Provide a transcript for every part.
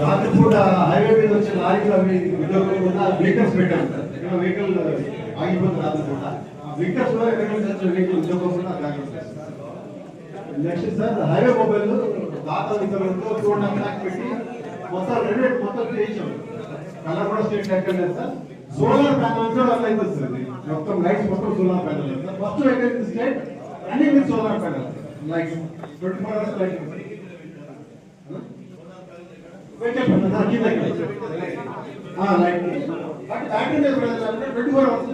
రాత్రిపూట హైవే మీద వచ్చే లారీలు అవి విడవకుండా బ్లింకర్స్ పెట్టాం సార్ ఇక్కడ వెహికల్ ఆగిపోతుంది రాత్రిపూట ఆ బ్లింకర్స్లో ఎక్కడ వచ్చే వెహికల్ ఉద్యోగకుండా జాగ్రత్త నెక్స్ట్ సార్ హైవే మొబైల్ దాత వితరణతో చూడడానికి పెట్టి మొత్తం రెండు మొత్తం చేయించాం కలర్ కూడా స్టేట్ ఎక్కడ సార్. సోలార్ ప్యానల్ కూడా అయితే వస్తుంది. మొత్తం లైట్స్ మొత్తం సోలార్ ప్యానల్ ఫస్ట్ ఎక్కడ స్టేట్ అన్ని with solar panel like twenty four hours light పెట్టేప్పండి twenty four hours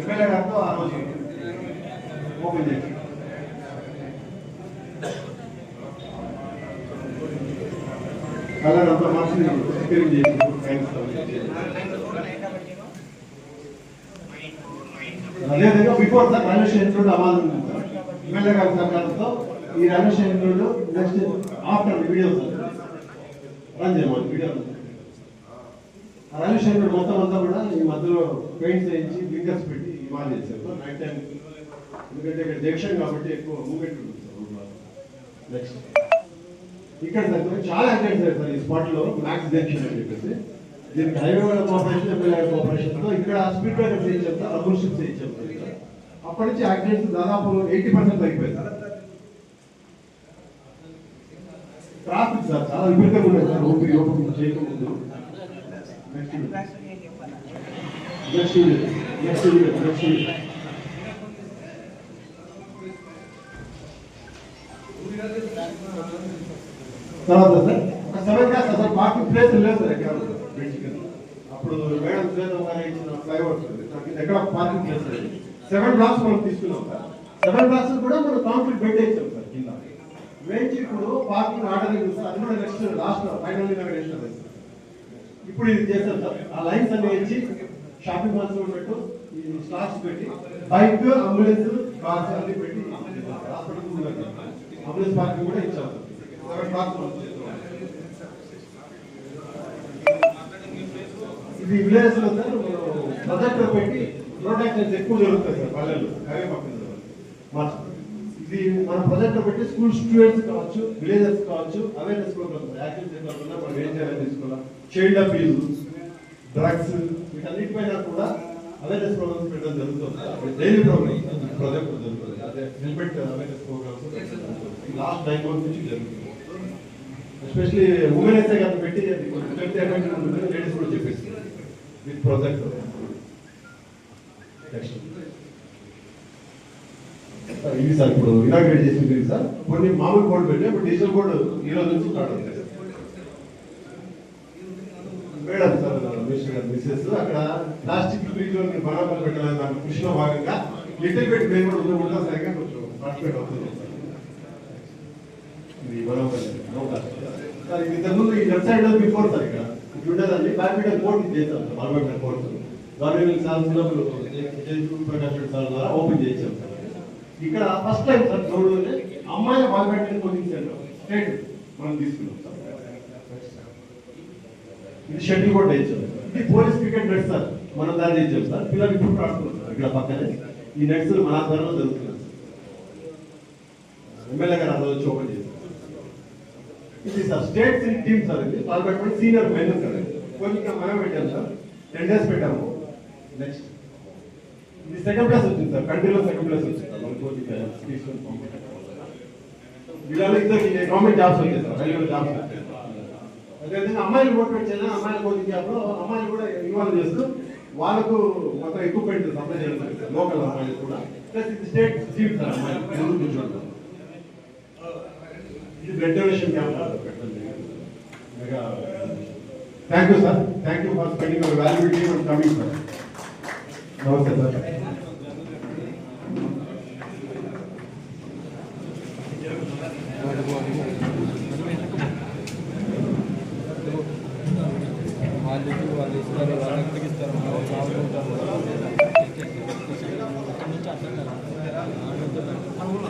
MLA గారితో ఆ రోజు ఓపెన్ చేసి కలర్ అంత మార్చి స్క్రీన్ చేసి అదేవిధంగా before sir railway station road అవాజ్ MLA గారి సహకారంతో ఈ railway station road next after video sir. Run చేయమని వీడియో ఆ రైల్వే స్టేషన్ మొత్తం అంతా కూడా ఈ మధ్యలో పెయింట్స్ వేయించి బ్లింకర్స్ పెట్టి ఇవాళ చేశారు సార్. నైట్ టైం ఎందుకంటే ఇక్కడ జంక్షన్ కాబట్టి ఎక్కువ మూమెంట్ ఉంటుంది సార్. నెక్స్ట్ ఇక్కడ సార్ చాలా యాక్సిడెంట్స్ సార్ ఈ స్పాట్లో మ్యాక్స్ జంక్షన్ అని చెప్పేసి. దీనికి హైవే వాళ్ళ కోఆపరేషన్ ఎమ్మెల్యే కోఆపరేషన్తో ఇక్కడ స్పీడ్ బ్రేకర్ చేయించాం సార్ అబుల్ షిప్ చేయించాం అప్పటి నుంచి యాక్సిడెంట్స్ దాదాపు ఎయిటీ పర్సెంట్ అయిపోయింది సార్ ట్రాఫిక్ సార్ చాలా విపరీతంగా ఉన్నాయి సార్ ఓపీ ఓపెన్ చేయకముందు. నెక్స్ట్ నెక్స్ట్ నెక్స్ట్ నెక్స్ట్ తర్వాత సార్? ఒక seven class sir parking place లేదు సార్ ఎక్కడ అప్పుడు మేడం సురేంద్ర గారు ఇచ్చిన ఫ్లైఓవర్ నాకు ఎక్కడ పార్కింగ్ ప్లేస్ లేదు. సెవెన్ బ్లాక్స్ మనం తీసుకున్నాం సార్. సెవెన్ బ్లాక్స్ కూడా మనం కాంక్రీట్ బెడ్ వేసాం సార్ కింద. వేచి ఇప్పుడు పార్కింగ్ ఆర్డర్ సార్. అది కూడా నెక్స్ట్ లాస్ట్ ఫైనల్ ఇనాగరేషన్ ఇప్పుడు ఇది చేస్తాం సార్. ఆ లైన్స్ అన్ని వేయించి షాపింగ్ మాల్స్ ఉన్నట్టు పెట్టు ఈ స్టార్స్ పెట్టి బైక్ అంబులెన్స్ కార్స్ అన్ని పెట్టి హాస్పిటల్ అంబులెన్స్ పార్కింగ్ కూడా ఇచ్చాం సార్. ఇది విలేజ్లో సార్ ప్రొజెక్టర్ పెట్టి రోడ్ యాక్సిడెంట్స్ ఎక్కువ జరుగుతాయి సార్ పల్లెల్లో అవే పక్కన మార్చు. ఇది మన ప్రొజెక్టర్ పెట్టి స్కూల్ స్టూడెంట్స్ కావచ్చు విలేజర్స్ కావచ్చు అవేర్నెస్ ప్రోగ్రామ్స్ యాక్సిడెంట్స్ ఎక్కడ మనం ఏం చేయాలని తీసుకోవాలి చైల్డ్ అబ్యూజ్ డ్రగ్స్ వీటన్నిటిపైన కూడా అవేర్నెస్ ప్రోగ్రామ్స్ పెట్టడం జరుగుతుంది డైలీ ప్రోగ్రామ్ ప్రొజెక్ట్ జరుగుతుంది. అదే helmet awareness programmes last nine months నుంచి జరుగుతుంది. ఎస్పెషలీ ఉమెన్ ఎస్ఐ గారిని పెట్టి లేడీస్ కూడా చెప్పేసి విత్ ప్రాజెక్ట్ ఇది సార్ ఇప్పుడు ఇనాగ్రేట్ చేసింది ఇది సార్. కొన్ని మామూలు బోర్డు పెట్టి ఇప్పుడు డిజిటల్ బోర్డు ఈ రోజు నుంచి స్టార్ట్ అవుతుంది. మేడం సార్ మినిస్టర్ గారు మిస్సెస్ అక్కడ ప్లాస్టిక్ ఫ్రీ జోన్ బరాబర్ పెట్టాలని దాని కృషిలో భాగంగా లిటిల్ బిట్ మేము కూడా ఉంటాం సరిగ్గా కొంచెం పార్టిసిపేట్ అవుతుంది. ఇది బరాబర్ సార్ ఇది ఇంతకుముందు ఈ లెఫ్ట్ సైడ్లో బిఫోర్ సార్ ఇక్కడ ఇది ఉండదండి బ్యాడ్మింటన్ కోర్ట్ చేస్తాం sir badminton court government sir ఉన్నప్పుడు ప్రకాష్ రెడ్డి సార్ ద్వారా ఓపెన్ చేసాం సార్ ఇక్కడ ఫస్ట్ టైం సార్ గౌరవ అమ్మాయిల బాడ్మింటన్ కోచింగ్ సెంటర్ స్టేట్ మనం తీసుకున్నాం సార్ ఇది షటిల్ కూడా వేసాం ఇది పోలీస్ క్రికెట్ నెట్ సార్ మనం దాన్ని ఇచ్చాం సార్ పిల్లలు ఇప్పుడు ఆడుతున్నారు సార్ ఇక్కడ పక్కనే ఈ నెట్స్ మన ఆధ్వర్యంలో జరుగుతున్నాయి. సార్ ఎమ్మెల్యే గారు అందరూ వచ్చి ఓపెన్ చేశారు. ఇది సార్ స్టేట్ టీమ్ సార్ ఇది. పాల్గొనడం సీనియర్ మెన్ సార్ కొంచెం మనం పెట్టాం సార్ టెన్ డేస్ పెట్టాము. నెక్స్ట్ ఇది సెకండ్ ప్లేస్ వచ్చింది సార్ కంట్రీలో సెకండ్ ప్లేస్ వచ్చింది సార్ మన కోచింగ్ తీసుకొని ఇద్దరికి గవర్నమెంట్ జాబ్స్ వచ్చాయి సార్ రైల్వే జాబ్స్ వచ్చాయి. అదేవిధంగా అమ్మాయిలు మోటివేట్ చేయాలి అమ్మాయిలు కోచింగ్ జాబ్లో అమ్మాయిలు కూడా ఇన్వాల్వ్ చేస్తూ వాళ్ళకు మొత్తం ఎక్విప్మెంట్ సప్లై చేస్తారు లోకల్ అమ్మాయిలు కూడా. ప్లస్ ఇది స్టేట్ సీట్ సార్ అమ్మాయిలు. ఇది blood donation thank you sir thank you for spending our valuable time and coming sir నమస్తే సార్ వాళ్ళు